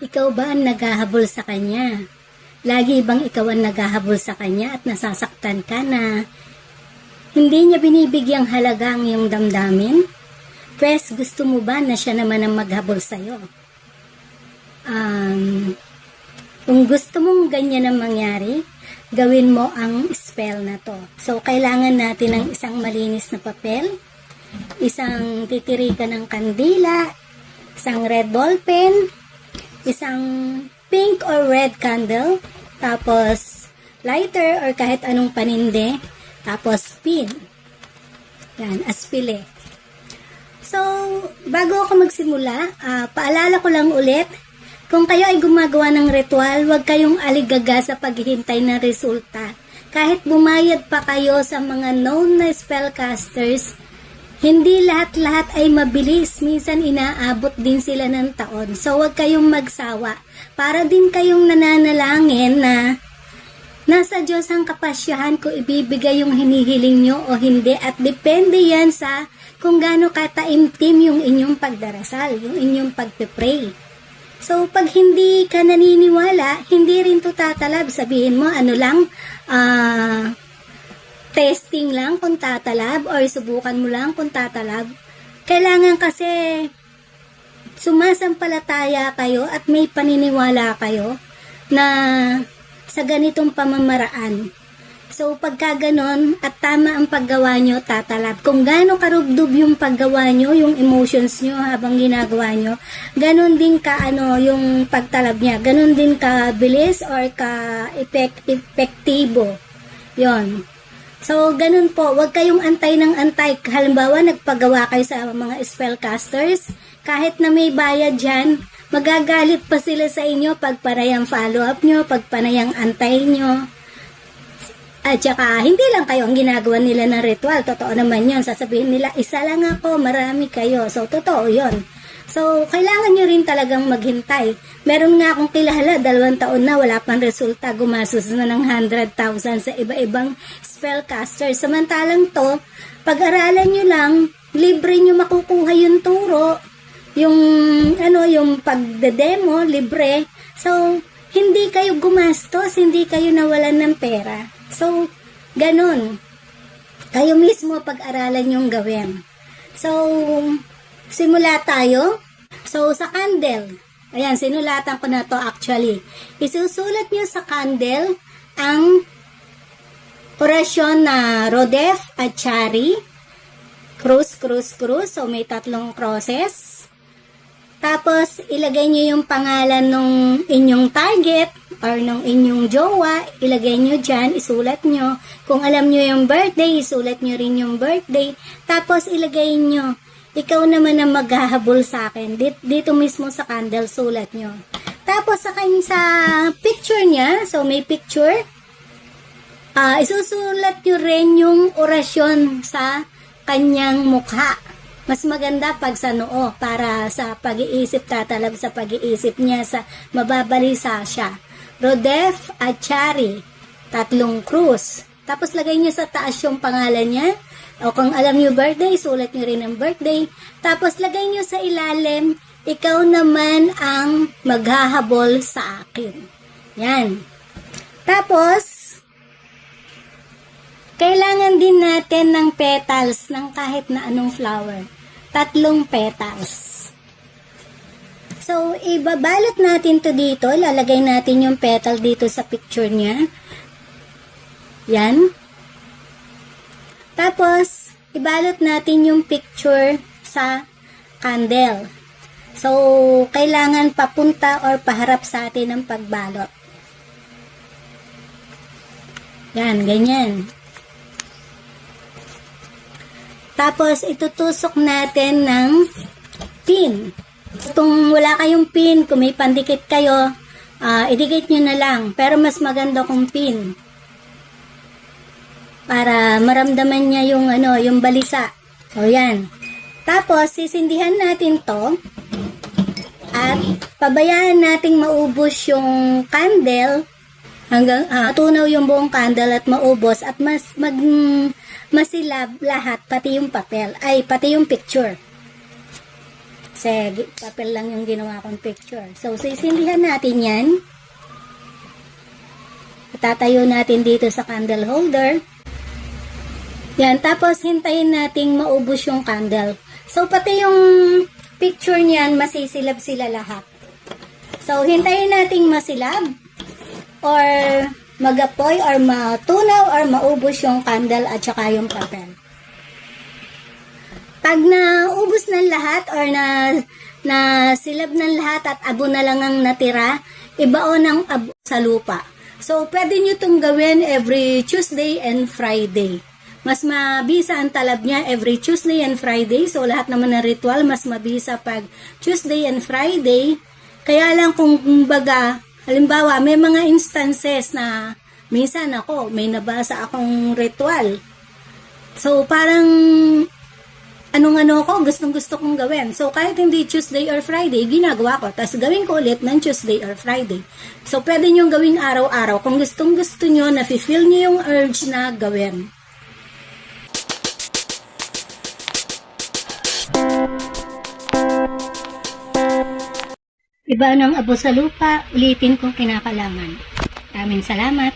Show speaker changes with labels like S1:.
S1: Ikaw ba ang naghahabol sa kanya? Lagi bang ikaw ang naghahabol sa kanya at nasasaktan ka na hindi niya binibigyang halaga ang iyong damdamin? Pwes, gusto mo ba na siya naman ang maghabol sa'yo? Um, kung gusto mong ganyan ang mangyari, gawin mo ang spell na to. So, kailangan natin ng isang malinis na papel, isang titirikan ng kandila, isang red ball pen, isang pink or red candle, tapos lighter or kahit anong paninde, tapos pin. Yan, aspile. So, bago ako magsimula, ah, paalala ko lang ulit, kung kayo ay gumagawa ng ritual, huwag kayong aligaga sa paghihintay ng resulta. Kahit bumayad pa kayo sa mga known na spellcasters, hindi lahat-lahat ay mabilis. Minsan inaabot din sila ng taon. So, huwag kayong magsawa. Para din kayong nananalangin na nasa Diyos ang kapasyahan ko ibibigay yung hinihiling nyo o hindi. At depende yan sa kung gaano kataimtim yung inyong pagdarasal, yung inyong pagpipray. So, pag hindi ka naniniwala, hindi rin to tatalab. Sabihin mo, ano lang, ah, testing lang kung tatalab or subukan mo lang kung tatalab. Kailangan kasi sumasampalataya kayo at may paniniwala kayo na sa ganitong pamamaraan. So, pagka ganon at tama ang paggawa nyo, tatalab. Kung gaano karubdob yung paggawa nyo, yung emotions nyo habang ginagawa nyo, ganon din ka, ano, yung pagtalab niya. Ganon din ka bilis or ka effect, epektibo. Yon. So, ganun po. Huwag kayong antay ng antay. Halimbawa, nagpagawa kayo sa mga spellcasters. Kahit na may bayad dyan, magagalit pa sila sa inyo pag panayang follow-up nyo, pag panayang antay nyo. At saka, hindi lang kayo ang ginagawa nila ng ritual. Totoo naman yun. Sasabihin nila, isa lang ako, marami kayo. So, totoo yun. So, kailangan nyo rin talagang maghintay. Meron nga akong kilala, dalawang taon na, wala pang resulta. Gumasos na ng 100,000 sa iba-ibang spellcaster. Samantalang to, pag-aralan nyo lang, libre nyo makukuha yung turo, yung, ano, yung pagde-demo, libre. So, hindi kayo gumastos, hindi kayo nawalan ng pera. So, ganun. Kayo mismo pag-aralan yung gawin. So, simula tayo. So, sa candle, ayan, sinulatan ko na to actually. Isusulat nyo sa candle ang orasyon na Rodef at Chari. Cross, cross, cross. So, may tatlong crosses. Tapos, ilagay nyo yung pangalan ng inyong target or ng inyong jowa. Ilagay nyo dyan, isulat nyo. Kung alam nyo yung birthday, isulat nyo rin yung birthday. Tapos, ilagay nyo, ikaw naman ang maghahabol sa akin. Dito, dito mismo sa candle, sulat nyo. Tapos, sa kanya sa picture niya, so may picture, ah isusulat nyo rin yung orasyon sa kanyang mukha. Mas maganda pag sa noo para sa pag-iisip tatalab sa pag-iisip niya sa mababalisa siya. Rodef Achari, tatlong krus. Tapos lagay niyo sa taas yung pangalan niya. O kung alam niyo birthday, sulat niyo rin ang birthday. Tapos lagay niyo sa ilalim, ikaw naman ang maghahabol sa akin. Yan. Tapos, kailangan din natin ng petals ng kahit na anong flower. Tatlong petals. So, ibabalot natin to dito. Lalagay natin yung petal dito sa picture niya. Yan. Tapos, ibalot natin yung picture sa candle. So, kailangan papunta or paharap sa atin ang pagbalot. Yan, ganyan. Tapos, itutusok natin ng pin. Kung wala kayong pin, kung may pandikit kayo, uh, idikit nyo na lang. Pero mas maganda kung pin. Para maramdaman niya yung, ano, yung balisa. So, yan. Tapos, sisindihan natin to. At pabayaan nating maubos yung candle hanggang uh, tunaw yung buong candle at maubos at mas mag masilab lahat pati yung papel ay pati yung picture Kasi papel lang yung ginawa kong picture. So, sisindihan natin yan. Tatayo natin dito sa candle holder. Yan, tapos hintayin nating maubos yung candle. So, pati yung picture niyan, masisilab sila lahat. So, hintayin nating masilab or magapoy or matunaw or maubos yung candle at saka yung papel. Pag naubos ng lahat or na na silab ng lahat at abo na lang ang natira, ibaon ng abo sa lupa. So, pwede nyo itong gawin every Tuesday and Friday. Mas mabisa ang talab niya every Tuesday and Friday. So, lahat naman ng ritual, mas mabisa pag Tuesday and Friday. Kaya lang kung baga, halimbawa, may mga instances na minsan ako, may nabasa akong ritual. So, parang anong-ano ko, gustong-gusto kong gawin. So, kahit hindi Tuesday or Friday, ginagawa ko. Tapos, gawin ko ulit ng Tuesday or Friday. So, pwede nyo gawing araw-araw. Kung gustong-gusto nyo, na-feel nyo yung urge na gawin. Iba ng abo sa lupa, ulitin kong kinakalaman. Maraming salamat.